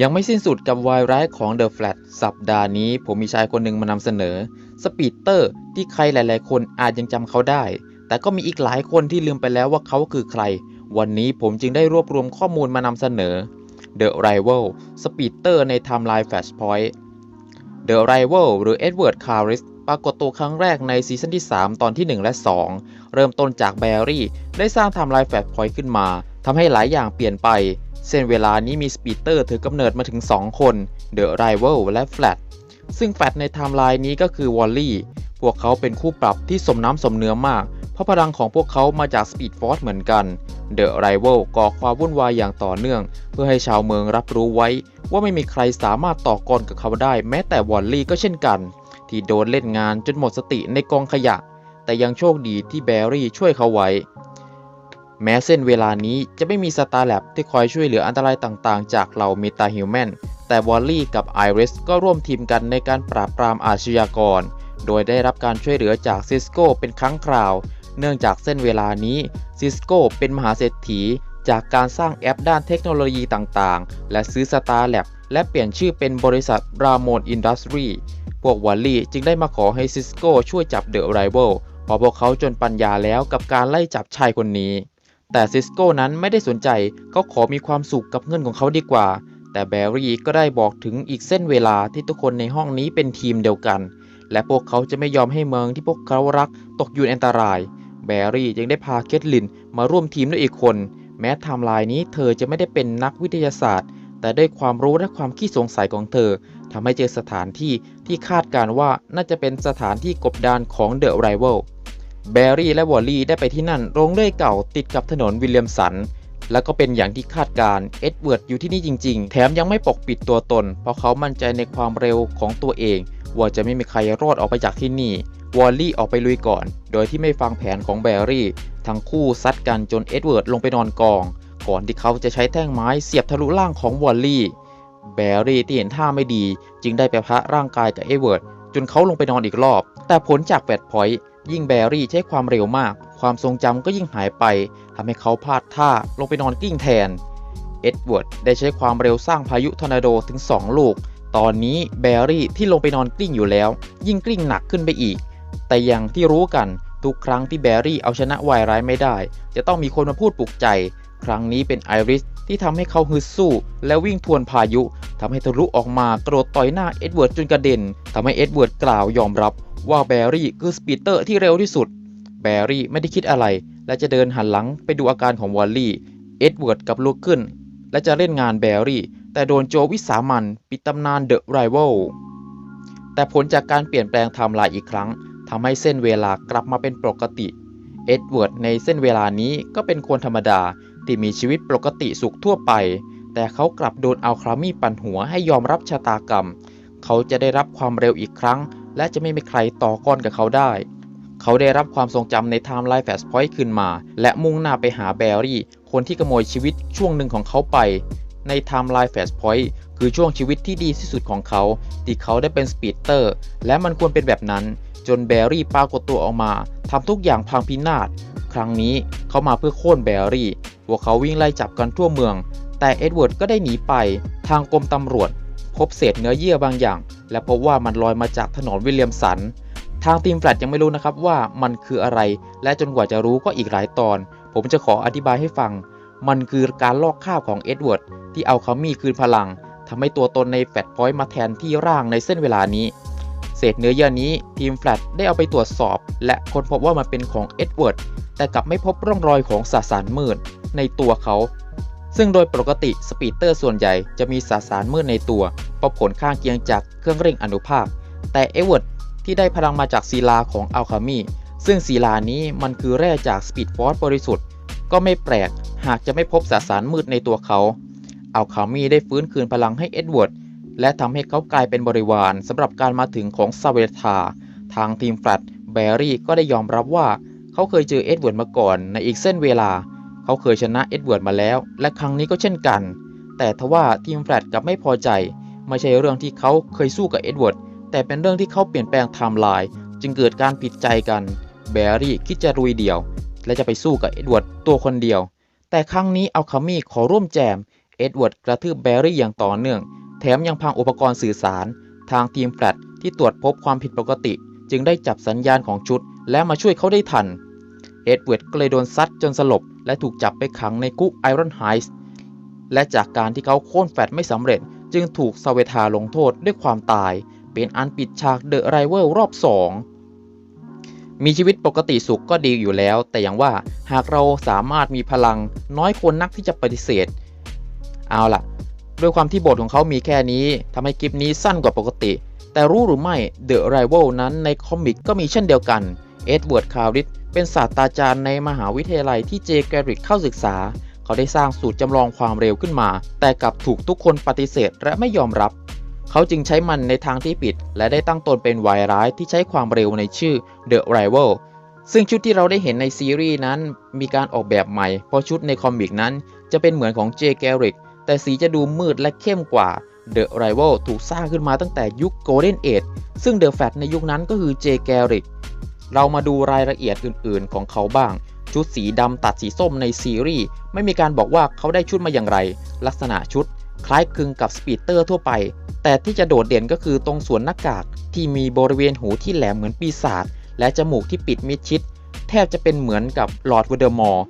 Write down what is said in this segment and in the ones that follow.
ยังไม่สิ้นสุดกับวายร้ายของ The Flat สัปดาห์นี้ผมมีชายคนหนึ่งมานำเสนอ สปีดเตอร์ที่ใครหลาย ๆ คนอาจยังจำเขาได้ แต่ก็มีอีกหลายคนที่ลืมไปแล้วว่าเขาคือใคร วันนี้ผมจึงได้รวบรวมข้อมูลมานำเสนอ The Rival สปีดเตอร์ในไทม์ไลน์ Flashpoint The Rival หรือ Edward Caris ปรากฏตัวครั้งแรกในซีซั่นที่ 3 ตอนที่ 1 และ 2 เริ่มต้นจากแบร์รี่ได้สร้างไทม์ไลน์ Flashpoint ขึ้นมา ทำให้หลายอย่างเปลี่ยนไป เส้นเวลานี้มีสปีดเตอร์ถือกำเนิดมาถึง 2 คน The Rival และ Flat ซึ่งแฟลตในไทม์ไลน์นี้ก็คือวอลลี่พวกเขาเป็นคู่ปรับที่สมน้ำสมเนื้อมาก เพราะพลังของพวกเขามาจากสปีดฟอร์ e เหมือนกัน The Rival ก่อความวุ่นวายอย่างต่อเนื่อง เพื่อให้ชาวเมืองรับรู้ไว้ ว่าไม่มีใครสามารถต่อกรกับเขาได้ แม้แต่วอลลี่ก็เช่นกัน ที่โดนเล่นงานจนหมดสติในกองขยะ แต่ยังโชคดีที่แบรี่ช่วยเขาไว้ แม้เส้นเวลานี้จะไม่มีสตาร์แลบที่คอยช่วยเหลืออันตรายต่างๆ จากเหล่าเมตาฮิวแมน แต่วอลลี่กับไอริสก็ร่วมทีมกันในการปราบปรามอาชญากร โดยได้รับการช่วยเหลือจากซิสโก้เป็นครั้งคราว เนื่องจากเส้นเวลานี้ซิสโก้เป็นมหาเศรษฐี จากการสร้างแอปด้านเทคโนโลยีต่างๆ และซื้อสตาร์แลบและเปลี่ยนชื่อเป็นบริษัทราโมนอินดัสทรีพวกวอลลี่จึงได้มาขอให้ซิสโก้ช่วยจับเดอะไรเบิลพราะพวกเขาจนปัญญาแล้วกับการไล่จับชายคนนี้ แต่ซิสโก้นั้นไม่ได้สนใจเขาขอมีความสุขกับเงินของเขาดีกว่า แต่แบร์รี่ก็ได้บอกถึงอีกเส้นเวลาที่ทุกคนในห้องนี้เป็นทีมเดียวกัน และพวกเขาจะไม่ยอมให้เมืองที่พวกเขารักตกอยู่ในอันตราย แบร์รี่ยังได้พาเคทลินมาร่วมทีมด้วยอีกคน แม้ไทม์ไลน์นี้เธอจะไม่ได้เป็นนักวิทยาศาสตร์ แต่ด้วยความรู้และความขี้สงสัยของเธอทำให้เจอสถานที่ที่คาดการว่าน่าจะเป็นสถานที่กบดานของเดอะไรเวล แบร์รี่และวอลลี่ได้ไปที่นั่น โรงเลื่อยเก่าติดกับถนนวิลเลียมสัน แล้วก็เป็นอย่างที่คาดการ เอ็ดเวิร์ดอยู่ที่นี่จริง ๆ แถมยังไม่ปกปิดตัวตน เพราะเขามั่นใจในความเร็วของตัวเอง ว่าจะไม่มีใครรอดออกไปจากที่นี่ วอลลี่ออกไปลุยก่อน โดยที่ไม่ฟังแผนของแบร์รี่ ทั้งคู่ซัดกันจนเอ็ดเวิร์ดลงไปนอนกอง ก่อนที่เขาจะใช้แท่งไม้เสียบทะลุร่างของวอลลี่แบร์รี่ที่เห็นท่าไม่ดี จึงได้ไปพะร่างกายกับเอ็ดเวิร์ดจนเขาลงไปนอนอีกรอบ แต่ผลจากแฟดพอยต์ ยิ่งแบรี่ใช้ความเร็วมาก ความทรงจำก็ยิ่งหายไปทำให้เขาพลาดท่าลงไปนอนกลิ้งแทน เอ็ดเวิร์ดได้ใช้ความเร็วสร้างพายุทอร์นาโดถึง 2 ลูก ตอนนี้แบรี่ที่ลงไปนอนกลิ้งอยู่แล้ว ยิ่งกลิ้งหนักขึ้นไปอีก แต่อย่างที่รู้กันทุกครั้งที่แบรี่เอาชนะวายร้ายไม่ได้ จะต้องมีคนมาพูดปลุกใจ ครั้งนี้เป็นไอริสที่ทำให้เขาฮึดสู้ และวิ่งทวนพายุทำให้ทะลุออกมากระโดดต่อยหน้าเอ็ดเวิร์ดจนกระเด็นทำให้เอ็ดเวิร์ดกล่าวยอมรับ ว่าแบรี่คือสปีดเตอร์ที่เร็วที่สุด แบรี่ไม่ได้คิดอะไร และจะเดินหันหลังไปดูอาการของวอลลี่ เอ็ดเวิร์ดกับลุกขึ้น และจะเล่นงานแบรี่ แต่โดนโจวิสามันปิดตำนานเดอะไรเวลแต่ผลจากการเปลี่ยนแปลงไทม์ไลน์อีกครั้งทำให้เส้นเวลากลับมาเป็นปกติ เอ็ดเวิร์ดในเส้นเวลานี้ก็เป็นคนธรรมดาที่มีชีวิตปกติสุขทั่วไป แต่เขากลับโดนอัลคามีปั่นหัวให้ยอมรับชะตากรรม เขาจะได้รับความเร็วอีกครั้ง และจะไม่มีใครต่อกรกับเขาได้ เขาได้รับความทรงจำในไทม์ไลน์แฟชพอยต์ขึ้นมา และมุ่งหน้าไปหาแบรี่ คนที่ขโมยชีวิตช่วงหนึ่งของเขาไป ในไทม์ไลน์แฟชพอยต์คือช่วงชีวิตที่ดีที่สุดของเขา ที่เขาได้เป็นสปีดเตอร์ และมันควรเป็นแบบนั้น จนแบรี่ปรากฏตัวออกมาทำทุกอย่างพังพินาศ ครั้งนี้เขามาเพื่อโค่นแบรี่ พวกเขาวิ่งไล่จับกันทั่วเมือง แต่เอ็ดเวิร์ดก็ได้หนีไป ทางกรมตำรวจ พบเศษเนื้อเยื่อบางอย่าง และพบว่ามันลอยมาจากถนนวิลเลียมสัน ทางทีมแฟลตยังไม่รู้นะครับว่ามันคืออะไร และจนกว่าจะรู้ก็อีกหลายตอน ผมจะขออธิบายให้ฟัง มันคือการลอกคราบของเอ็ดเวิร์ดที่เอาคามี่คืนพลังทำให้ตัวตนในแฟลตพอยต์มาแทนที่ร่างในเส้นเวลานี้เศษเนื้อเยื่อนี้ทีมแฟลตได้เอาไปตรวจสอบ และค้นพบว่ามันเป็นของเอ็ดเวิร์ดแต่กลับไม่พบร่องรอยของสสารมืดในตัวเขา ซึ่งโดยปกติสปีดเตอร์ส่วนใหญ่จะมีสสารมืดในตัวเพราะผลข้างเคียงจากเครื่องเร่งอนุภาค แต่เอเวิร์ดที่ได้พลังมาจากศิลาของอัลคามีซึ่งศิลานี้มันคือแร่จากสปีดฟอร์สบริสุทธิ์ ก็ไม่แปลกหากจะไม่พบสสารมืดในตัวเขาอัลคามีได้ฟื้นคืนพลังให้เอ็ดเวิร์ดและทำให้เขากลายเป็นบริวารสำหรับการมาถึงของซาเวธาทางทีมแฟลตแบรี่ก็ได้ยอมรับว่าเขาเคยเจอเอ็ดเวิร์ดมาก่อนในอีกเส้นเวลา เขาเคยชนะเอ็ดเวิร์ดมาแล้ว และครั้งนี้ก็เช่นกัน แต่ทว่าทีมแฟลตกลับไม่พอใจ ไม่ใช่เรื่องที่เขาเคยสู้กับเอ็ดเวิร์ดแต่เป็นเรื่องที่เขาเปลี่ยนแปลงไทม์ไลน์จึงเกิดการผิดใจกัน แบรี่คิดจะรุยเดี่ยว และจะไปสู้กับเอ็ดเวิร์ดตัวคนเดียว แต่ครั้งนี้อัลคามีขอร่วมแจม เอ็ดเวิร์ดกระทืบแบรี่อย่างต่อเนื่อง แถมยังพังอุปกรณ์สื่อสาร ทางทีมแฟลตที่ตรวจพบความผิดปกติ จึงได้จับสัญญาณของชุด และมาช่วยเขาได้ทัน เอ็ดเวิร์ดก็เลยโดนซัดจนสลบ และถูกจับไปขังในคุกไอรอนไฮส์และจากการที่เขาโค่นแฟลตไม่สำเร็จ จึงถูกซาเวทาลงโทษด้วยความตาย เป็นอันปิดฉากเดอะไรเวลรอบ 2 มีชีวิตปกติสุขก็ดีอยู่แล้ว แต่อย่างว่าหากเราสามารถมีพลังน้อยคนนักที่จะปฏิเสธ เอาล่ะ ด้วยความที่บทของเขามีแค่นี้ทำให้คลิปนี้สั้นกว่าปกติ แต่รู้หรือไม่ The Rival นั้นในคอมิกก็มีเช่นเดียวกันเอ็ดเวิร์ดคาริส เป็นศาสตราจารย์ในมหาวิทยาลัยที่เจแกริกเข้าศึกษา เขาได้สร้างสูตรจำลองความเร็วขึ้นมา แต่กลับถูกทุกคนปฏิเสธและไม่ยอมรับ เขาจึงใช้มันในทางที่ผิด และได้ตั้งตนเป็นวายร้ายที่ใช้ความเร็วในชื่อ The Rival ซึ่งชุดที่เราได้เห็นในซีรีส์นั้นมีการออกแบบใหม่ เพราะชุดในคอมิกนั้นจะเป็นเหมือนของเจแกริกแต่สีจะดูมืดและเข้มกว่า The Rival ถูกสร้างขึ้นมาตั้งแต่ยุค Golden Age ซึ่ง The Fat ในยุคนั้นก็คือเจแกริก เรามาดูรายละเอียดอื่นๆ ของเขาบ้าง ชุดสีดำตัดสีส้มในซีรีส์ไม่มีการบอกว่าเขาได้ชุดมาอย่างไร ลักษณะชุด คล้ายคลึงกับสปีดเตอร์ทั่วไป แต่ที่จะโดดเด่นก็คือตรงส่วนหน้ากากที่มีบริเวณหูที่แหลมเหมือนปีศาจและจมูกที่ปิดมิดชิด แทบจะเป็นเหมือนกับลอร์ดวเดอร์มอร์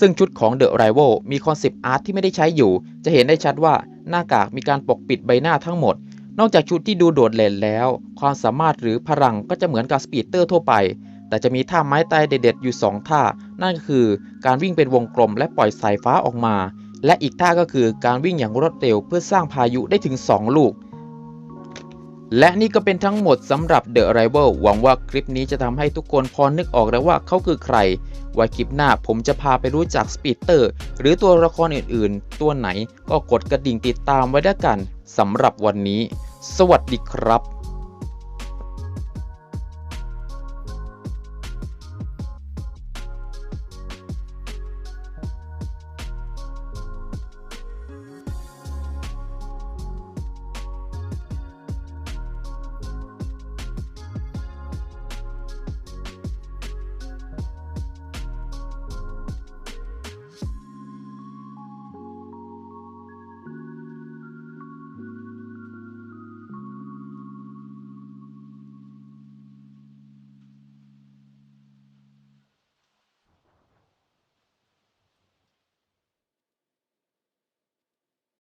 ซึ่งชุดของเดอะไร v ว l มีคอนเซปต์อาร์ตที่ไม่ได้ใช้อยู่ จะเห็นได้ชัดว่าหน้ากากมีการปกปิดใบหน้าทั้งหมด นอกจากชุดที่ดูโดดเด่นแล้ว ความสามารถหรือพลังก็จะเหมือนกับสปีดเตอร์ทั่วไป แต่จะมีท่าไม้ตายเด็ดๆอยู่ 2 ท่า นั่นก็คือการวิ่งเป็นวงกลมและปล่อยสายฟ้าออกมา และอีกท่าก็คือการวิ่งอย่างรวดเร็วเพื่อสร้างพายุได้ถึง 2 ลูก และนี่ก็เป็นทั้งหมดสำหรับ The Arrival หวังว่าคลิปนี้จะทำให้ทุกคนพอนึกออกแล้วว่าเขาคือใครไว้คลิปหน้าผมจะพาไปรู้จักสปีดเตอร์ หรือตัวละครอื่นๆ ตัวไหนก็กดกระดิ่งติดตามไว้ด้วยกันสำหรับวันนี้ สวัสดีครับ